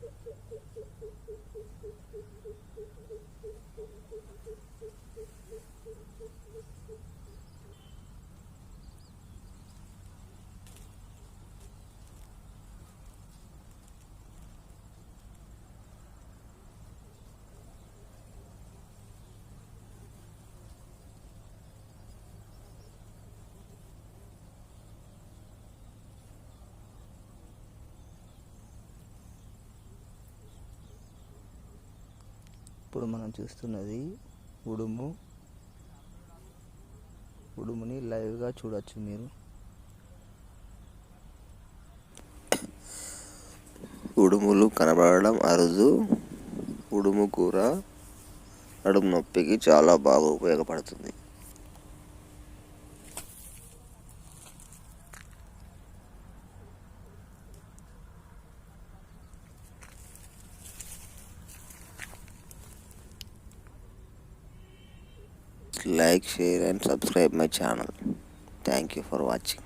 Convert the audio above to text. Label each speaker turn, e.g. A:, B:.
A: Thank you. ఇప్పుడు మనం చూస్తున్నది ఉడుము ఉడుముని లైవ్గా చూడొచ్చు మీరు
B: ఉడుములు కనబడడం అరుదు ఉడుము కూర నడుము నొప్పికి చాలా బాగా ఉపయోగపడుతుంది like, share and subscribe my channel. Thank you for watching.